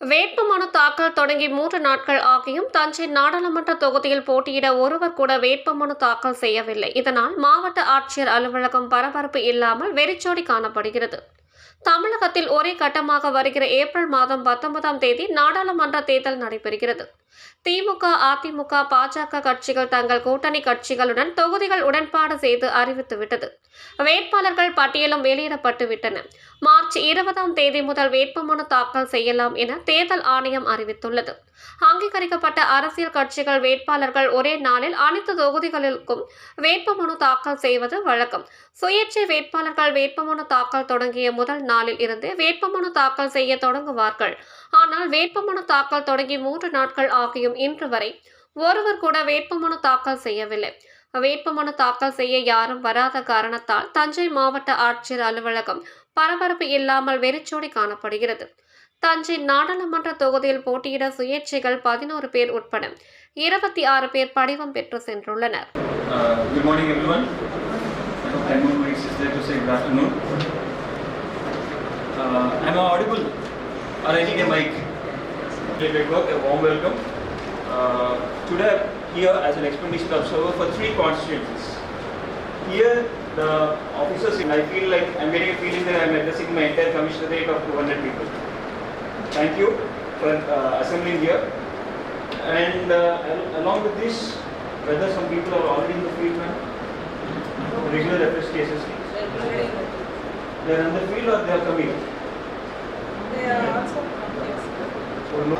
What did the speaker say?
வேட்புமனு தாக்கல் தொடங்கி மூன்று நாட்கள் ஆகியும் தஞ்சை நாடாளுமன்ற தொகுதியில் போட்டியிட ஒருவர் கூட வேட்புமனு தாக்கல் செய்யவில்லை. இதனால் மாவட்ட ஆட்சியர் அலுவலகம் பரபரப்பு இல்லாமல் வெறிச்சோடி காணப்படுகிறது. தமிழகத்தில் ஒரே கட்டமாக வருகிற ஏப்ரல் மாதம் பத்தொன்பதாம் தேதி நாடாளுமன்ற தேர்தல் நடைபெறுகிறது. திமுக அதிமுக பாஜக கட்சிகள் தங்கள் கூட்டணி கட்சிகளுடன் தொகுதிகள் உடன்பாடு செய்து அறிவித்துவிட்டது வேட்பாளர்கள் பட்டியலும் வெளியிடப்பட்டு விட்டன. மார்ச் இருபதாம் தேதி முதல் வேட்புமனு தாக்கல் செய்யலாம் என தேர்தல் ஆணையம் அறிவித்துள்ளது. அங்கீகரிக்கப்பட்ட அரசியல் கட்சிகள் வேட்பாளர்கள் ஒரே நாளில் அனைத்து தொகுதிகளுக்கும் வேட்புமனு தாக்கல் செய்வது வழக்கம். சுயேட்சை வேட்பாளர்கள் வேட்புமனு தாக்கல் தொடங்கிய முதல் நாளில் இருந்து வேட்புமனு தாக்கல் செய்ய தொடங்குவார்கள். ஆனால் வேட்புமனு தாக்கல் தொடங்கி மூன்று நாட்கள் ஆகியும் இன்று வரை ஒருவர் கூட வேட்புமனு தாக்கல் செய்யவில்லை. வேட்புமனு தாக்கல் செய்ய யாரும் வராத காரணத்தால் தஞ்சை மாவட்ட ஆட்சியர் அலுவலகம் பரபரப்பு இல்லாமல் வெறிச்சோடி காணப்படுகிறது. தஞ்சை நாடாளுமன்ற தொகுதியில் போட்டியிட சுயேட்சைகள் பதினோரு பேர் உட்பட இருபத்தி ஆறு பேர் படிவம் பெற்று சென்றுள்ளனர். Uh, good morning, everyone. I hope Raymond Mix is there to say good afternoon. Am I audible? Or I need a mic? Related work, a warm welcome. Uh, today, I'm here as an expedition observer for three constituencies. Here, the officers, I feel like I'm getting a feeling that I'm addressing my entire commissionerate of 200 people. Thank you for uh, assembling here. And uh, along with this, whether some people are already in the field now, regular FS cases, they are in the field or they are coming? por lo